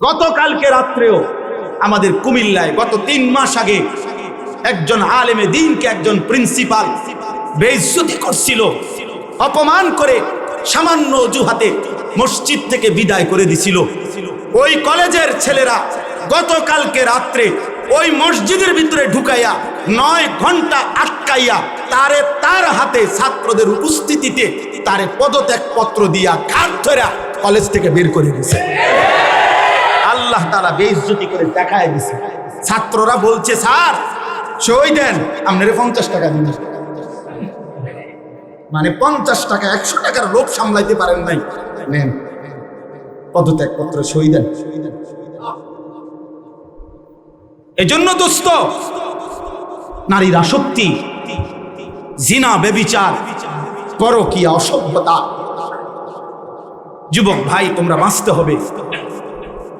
গতকালকে রাত্রেও আমাদের কুমিল্লায় গত তিন মাস আগে একজন আলেমে দিনকে একজন প্রিন্সিপাল বেইজ্জতি করছিল, অপমান করে সামান্য অজুহাতে মসজিদ থেকে বিদায় করে দিছিল। ওই কলেজের ছেলেরা গতকালকে রাত্রে ওই মসজিদের ভিতরে ঢুকাইয়া নয় ঘণ্টা আটকাইয়া তারে তার হাতে ছাত্রদের উপস্থিতিতে তারে পদত্যাগ পত্র দিয়া ঘাট ধরা কলেজ থেকে বের করে দিছে। আল্লাহ তারা বেইজ্জতি করে দেখায় দিছে। ছাত্ররা বলছে, স্যার, সই দেন। আপনার পঞ্চাশ টাকা দিন। মানে পঞ্চাশ টাকা, একশো টাকার লোক সামলাইতে পারেন নাই। নেন। পদত্যাগ পত্র সই দেন। এজন্য দোস্ত, নারীর আসক্তি, জিনা, বেবিচার, পরকিয়া, অসভ্যতা। যুবক ভাই, তোমরা বাঁচতে হবে।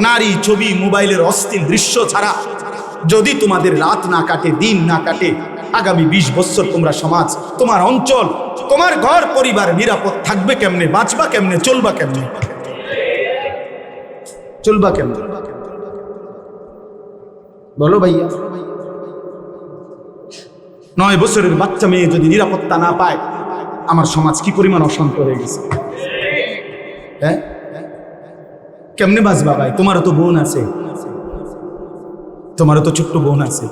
নারী ছবি মোবাইলের অস্থির দৃশ্য ছাড়া যদি তোমাদের রাত না কাটে, দিন না কাটে, আগামী ২০ বছর তোমরা সমাজ, তোমার অঞ্চল, তোমার ঘর, পরিবার নিরাপদ থাকবে কেমনে, বাঁচবা কেমনে, চলবা কেমনে? চলবা কেমনে? বলো ভাইয়া। নয় বছরের বাচ্চা মেয়ে যদি নিরাপত্তা না পায়, আমার সমাজ কি পরিমাণ অশান্ত হয়ে গেছে? হ্যাঁ? কেমনে বাঁচবা ভাই? তোমারও তো বোন আছে। তোমারও তো ছোট্ট বোন আছে।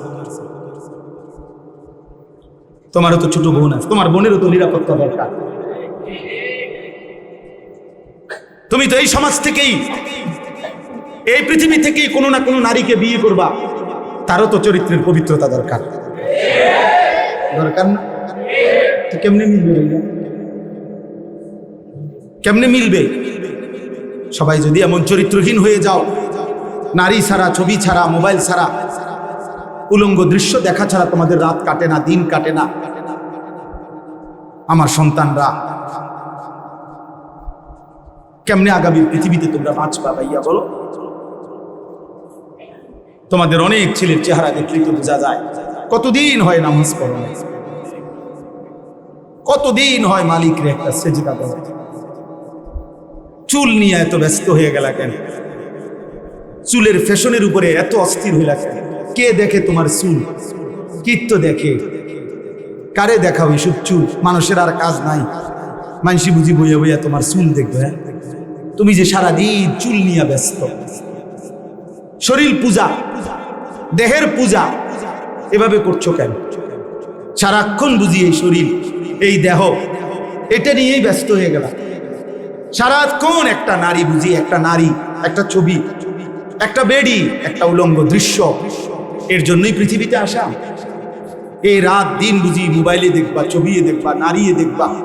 তোমারও তো ছোট বোন আছে। তোমার বোনেরও তো নিরাপত্তা দরকার। তুমি তো এই সমাজ থেকেই, এই পৃথিবী থেকেই কোনো না কোনো নারীকে বিয়ে করবা। তারও তো চরিত্রের পবিত্রতা দরকার। দরকার না? কেমনে মিলবে কেমনে মিলবে? সবাই যদি এমন চরিত্রহীন হয়ে যাও, নারী ছাড়া, ছবি ছাড়া, মোবাইল ছাড়া, উলঙ্গ দৃশ্য দেখা ছাড়া তোমাদের রাত কাটে না, দিন কাটে না। আমার সন্তানরা, কেমনে আগামী পৃথিবীতে তোমরা বাঁচবা ভাইয়া বলো? তোমাদের অনেক ছেলের চেহারা দেখলেই তো বোঝা যায়, কতদিন হয় নামাজ পড়ো? কতদিন হয় মালিকরে একটা সেজিদা দেওয়া? চুল নিয়ে এত ব্যস্ত হয়ে গেল কেন? চুলের ফ্যাশনের উপরে এত অস্থির হইলা কেন? কে দেখে তোমার চুল? কীর্ত দেখে। কারে দেখাও এসব চুল? মানুষের আর কাজ নাই। মানসি বুঝি বইয়া বইয়া তোমার চুল দেখবে হ্যাঁ? তুমি যে সারাদিন চুল নিয়ে ব্যস্ত। শরীর পূজা, দেহের পূজা, এভাবে করছ কেন? সারাক্ষণ বুঝি এই শরীর, এই দেহ, এটা নিয়েই ব্যস্ত হয়ে গেল। সারাক্ষণ একটা নারী বুঝি, একটা নারী, একটা ছবি, একটা বেডি, একটা উলঙ্গ দৃশ্য। এর জন্যই পৃথিবীতে আসা। এই রাত দিন বুঝি মোবাইলে দেখবা, ছবিয়ে দেখবা, নারীয়ে দেখবা।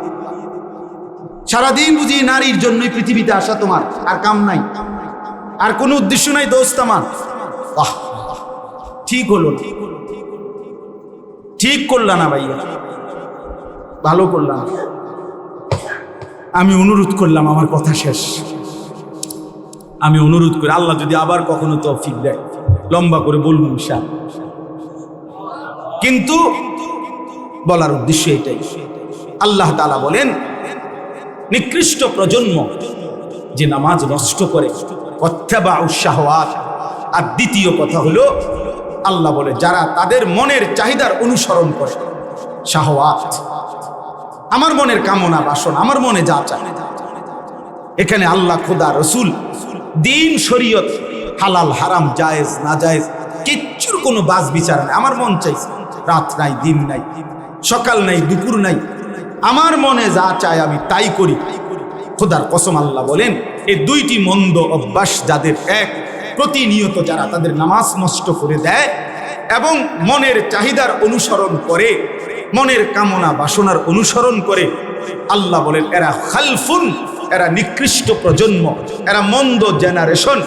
সারাদিন বুঝি নারীর জন্যই পৃথিবীতে আসা তোমার, আর কাম নাই। আর কোনো উদ্দেশ্য নাই দোস্ত আমার। বাহ, ঠিক হলো। ঠিক করলা না ভাইয়া। ভালো করলাম আমি অনুরোধ করলাম, আমার কথা শেষ। আমি অনুরোধ করি, আল্লাহ যদি আবার কখনো তৌফিক দেয়, লম্বা করে বলব ঈশান কিন্তু বলার উদ্দেশ্য এটাই, আল্লাহ তালা বলেন, নিকৃষ্ট প্রজন্ম যে নামাজ নষ্ট করে অত্যাবা উৎসাহওয়াত আর দ্বিতীয় কথা হলো, আল্লাহ বলে, যারা তাদের মনের চাহিদার অনুসরণ করে, শাহওয়াত আমার মনের কামনা বাসন, আমার মনে যা চায়। এখানে আল্লাহ, খোদা, রসুল, দিন, শরীয়ত, হালাল, হারাম, জায়েজ না জায়েজ কিচ্ছুর কোনো বাস বিচার নাই। আমার মন চাইছে রাত নাই, দিন নাই, সকাল নাই, দুপুর নাই। আমার মনে যা চায় আমি তাই করি। খোদার কসম আল্লাহ বলেন, এই দুইটি মন্দ অভ্যাস যাদের এক, প্রতিনিয়ত যারা তাদের নামাজ নষ্ট করে দেয় এবং মনের চাহিদার অনুসরণ করে মনের কামনা বাসনার অনুসরণ করে আল্লাহ বলেন, এরা খালফুন, এরা নিকৃষ্ট প্রজন্ম, এরা মন্দ জেনারেশন।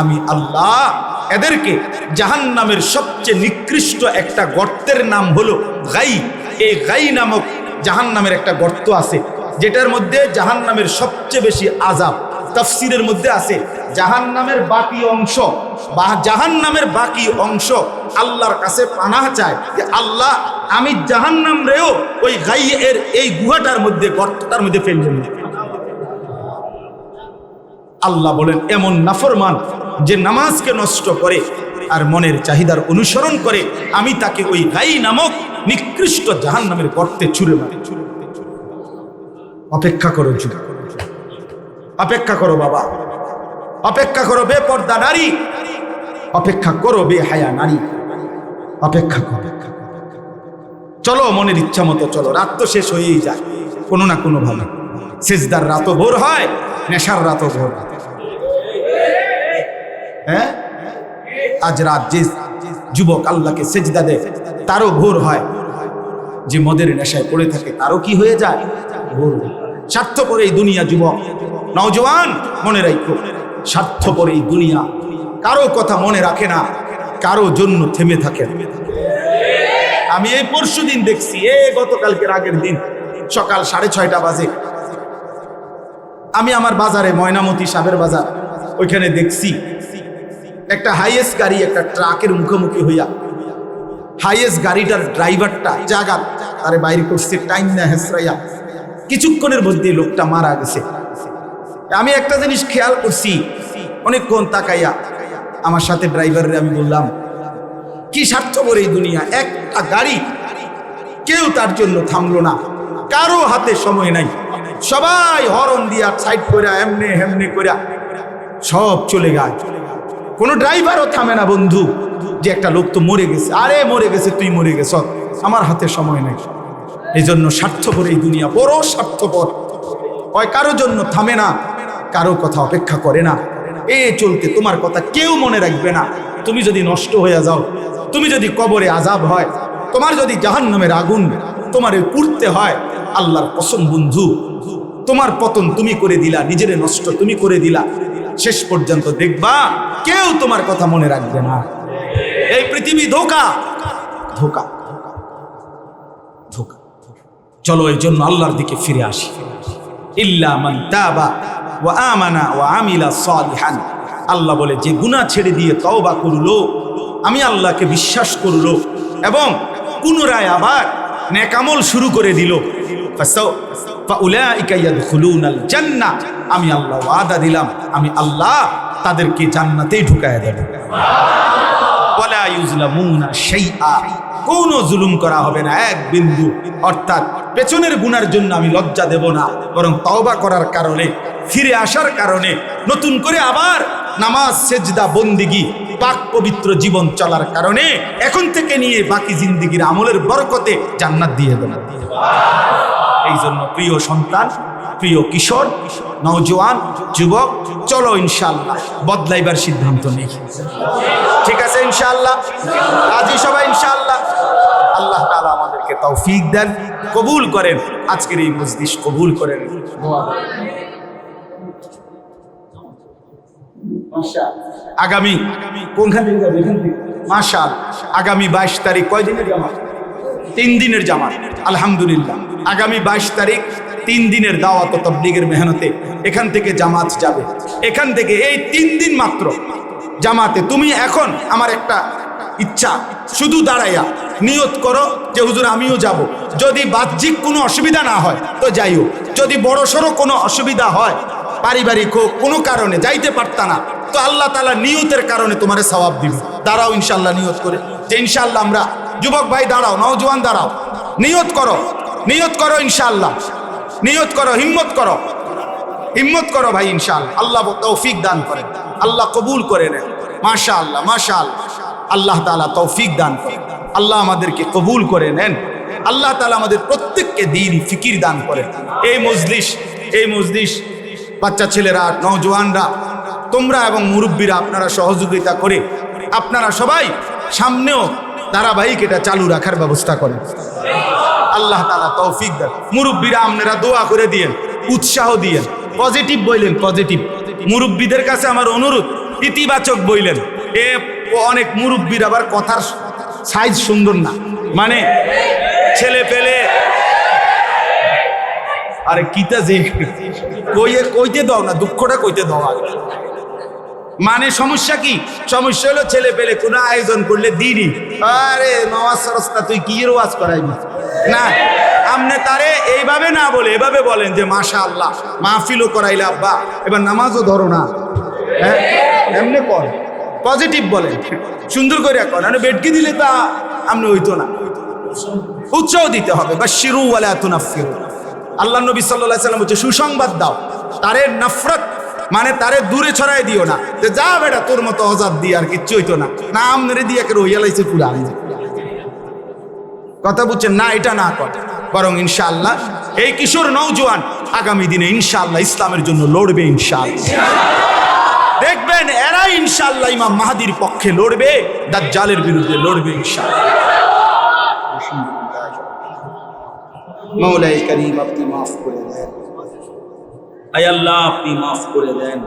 আমি আল্লাহ, এদেরকে জাহান্নামের সবচেয়ে নিকৃষ্ট একটা গর্তের নাম হলো গাই। এই গাই নামক জাহান্নামের একটা গর্ত আছে, যেটার মধ্যে জাহান্নামের সবচেয়ে বেশি আজাব তফসিরের মধ্যে আছে, জাহান্নামের বাকি অংশ, বা জাহান্নামের বাকি অংশ আল্লাহর কাছে পানাহ চায় যে, আল্লাহ, আমি জাহান্নাম রেও ওই গাই এর এই গুহাটার মধ্যে, গর্তটার মধ্যে ফেলবেন আল্লাহ বলেন, এমন নাফরমান যে নামাজকে নষ্ট করে আর মনের চাহিদার অনুসরণ করে, আমি তাকে ওই গাই নামক নিকৃষ্ট জাহান নামের গর্তে ছুড়ে মারি। অপেক্ষা করো যুগ অপেক্ষা করো বাবা। অপেক্ষা করো বে পর্দা নারী। অপেক্ষা করো বে হায়া নারী। অপেক্ষা করো। চলো মনের ইচ্ছা মতো চলো, রাত তো শেষ হয়েই যায়, কোনো না কোনো ভাবে সেজদার রাতও ভোর হয়, নেশার রাতও ভোর হয়। আজ রাত যে যুবক আল্লাহকে সেজদা দেয়, তারও ভোর হয়। যে মদের নেশায় পড়ে থাকে, তারও কি হয়ে যায়? ভোর হয়। স্বার্থপর এই দুনিয়া যুবক। নওজওয়ান মনে রাখো স্বার্থপর এই দুনিয়া কারও কথা মনে রাখে না, কারও জন্য থেমে থাকে আমি এই পরশু দিন দেখছি, এ গতকালকের আগের দিন, সকাল সাড়ে ছয়টা বাজে। আমি আমার বাজারে ময়নামতি সাবের বাজার, ওইখানে দেখছি একটা হাইয়েস্ট গাড়ি, একটা ট্রাকের মুখোমুখি হইয়া। হাইয়েস্ট গাড়িটার ড্রাইভারটা জায়গা তারে বাইরে করছে, টাইম না হেসরাইয়া। কিছুক্ষণের মধ্যে লোকটা মারা গেছে। আমি একটা জিনিস খেয়াল করছি। অনেকক্ষণ তাকাইয়া আমার সাথে ড্রাইভারের আমি বললাম, কি স্বার্থপর এই দুনিয়া, একটা গাড়ি কেউ তার জন্য থামলো না। কারও হাতে সময় নাই। সবাই হরন দিয়া সাইড করে এমনি হেমনি করে সব চলে গায় কোনো ড্রাইভারও থামে না, বন্ধু। যে একটা লোক তো মরে গেছে। আরে, মরে গেছে, তুই মরে গেছ। আমার হাতে সময় নেই। এই জন্য স্বার্থপর এই দুনিয়া বড় স্বার্থপর। হয় কারও জন্য থামে না, কারও কথা অপেক্ষা করে না। এ চলতে তোমার কথা কেউ মনে রাখবে না। তুমি যদি নষ্ট হয়ে যাও, তুমি যদি কবরে আজাব হয়, তোমার যদি জাহান নামের আগুন তোমার পুড়তে হয়, আল্লাহর কসম বন্ধু, তোমার পতন তুমি করে দিলা, নিজেরে নষ্ট তুমি করে দিলা। শেষ পর্যন্ত দেখবা কেউ তোমার কথা মনে রাখবে না। এই পৃথিবী ধোকা ধোকা। চলো এই জন্য আল্লাহর দিকে ফিরে আসি। আল্লাহ বলে, যে গুনাহ ছেড়ে দিয়ে তওবা করল, আমি আল্লাহকে বিশ্বাস করল এবং পুনরায় আবার নেকামল শুরু করে দিল। জান্নাহ। আমি আল্লাহ ওয়াদা দিলাম, আমি আল্লাহ তাদেরকে জান্নাতেই ঢুকায় দেব। কোনো জুলুম করা হবে না, এক বিন্দু। অর্থাৎ পেছনের গুনার জন্য আমি লজ্জা দেব না, বরং তওবা করার কারণে, ফিরে আসার কারণে, নতুন করে আবার নামাজ, সেজদা, বন্দিগি, পাক পবিত্র জীবন চলার কারণে, এখন থেকে নিয়ে বাকি জিন্দিগির আমলের বরকতে জান্নাত দিয়ে দেব। এই জন্য প্রিয় সন্তান, প্রিয় কিশোর, নওজোয়ান, যুবক, চলো ইনশাল্লাহ বদলাইবার সিদ্ধান্ত নেই। ঠিক আছে ইনশাআল্লাহ? রাজি সবাই ইনশাআল্লাহ? আল্লাহ তাআলা আমাদেরকে তৌফিক দেন, কবুল করেন। আজকের এই মজলিস কবুল করেন। আগামী, কোনখান থেকে? যাবে এখান থেকে মাশাল আগামী বাইশ তারিখ কয় দিনের জামাত? তিন দিনের জামাত। আলহামদুলিল্লাহ। আগামী বাইশ তারিখ তিন দিনের দাওয়াত তবলিগের মেহনতে এখান থেকে জামাত যাবে। এখান থেকে এই তিন দিন মাত্র জামাতে তুমি এখন আমার একটা ইচ্ছা, শুধু দাঁড়াইয়া নিয়ত করো যে হুজুর আমিও যাব। যদি বাহ্যিক কোনো অসুবিধা না হয়, তো যাইও। যদি বড় সড়ো কোনো অসুবিধা হয়, পারিবারিক হোক, কোনো কারণে যাইতে পারতা না, তো আল্লাহ তালা নিয়তের কারণে তোমার সবাব দিবে। দাঁড়াও ইনশাল্লাহ নিয়ত করে। যে ইনশাল্লাহ আমরা যুবক ভাই, দাঁড়াও, নওজোয়ান দাঁড়াও। নিয়ত করো নিয়ত করো ইনশাল্লাহ নিয়ত করো, হিম্মত করো। হিম্মত করো ভাই ইনশাল্লাহ আল্লাহ তৌফিক দান করেন। আল্লাহ কবুল করে নেন। মাশা আল্লাহ মাশা আল্লাহ আল্লাহ তালা তৌফিক দান করেন। আল্লাহ আমাদেরকে কবুল করে নেন। আল্লাহ তালা আমাদের প্রত্যেককে দিন ফিকির দান করেন। এই মজলিস এই মজলিস, বাচ্চা ছেলেরা, নওজোয়ানরা, তোমরা এবং মুরব্বীরা, আপনারা সহযোগিতা করে, আপনারা সবাই সামনেও ধারাবাহিক এটা চালু রাখার ব্যবস্থা করেন। আল্লাহ তালা তৌফিক দেন। মুরব্বীরা আপনারা দোয়া করে দিয়েন, উৎসাহ দিয়েন। পজিটিভ বইলেন পজিটিভ। মুরব্বীদের কাছে আমার অনুরোধ, ইতিবাচক বইলেন এ অনেক মুরব্বীর আবার কথার সাইজ সুন্দর না। মানে ছেলে পেলে আরে কিতা যে, কইয়ে, কইতে দাও না, দুঃখটা কইতে দাও আগে। মানে সমস্যা কি? সমস্যা হলো ছেলে পেলে কোনো আয়োজন করলে দিনই। আরে নওয়াজ সরস্তা, তুই কি এর ওয়াজ করাইবি না আমনে তারে এইভাবে না বলে, এভাবে বলেন যে মাশা আল্লাহ মাহফিলও করাইলে আব্বা, এবার নামাজও ধরো না। হ্যাঁ এমনি কর, পজিটিভ বলেন, সুন্দর করে কর মানে বেটকি দিলে তা আমনে হইতো না। উৎসাহ দিতে হবে বা শিরু বলে এত নাফিরু আল্লাহ নবী সাল্লাহ সাল্লাম হচ্ছে সুসংবাদ দাও, তারে নফরত মানে তারে দূরে ছড়াই দিও না। যে যা বেটা, তোর মতো অজাদ দিয়ে আর কিচ্ছু হইতো না। না আমনে দিয়ে একে রইয়া লাইছে, পুরা কথা বুঝছেন? না, এটা না কর। বরং ইনশাআল্লাহ এই কিশোর নৌজওয়ান আগামী দিনে ইনশাআল্লাহ ইসলামের জন্য লড়বে ইনশাআল্লাহ। দেখবেন এরা ইনশাআল্লাহ ইমাম মাহাদির পক্ষে লড়বে, দাজ্জালের বিরুদ্ধে লড়বে ইনশাআল্লাহ। মৌলাই করিম আপনি মাফ করে দেন। আয় আল্লাহ আপনি মাফ করে দেন।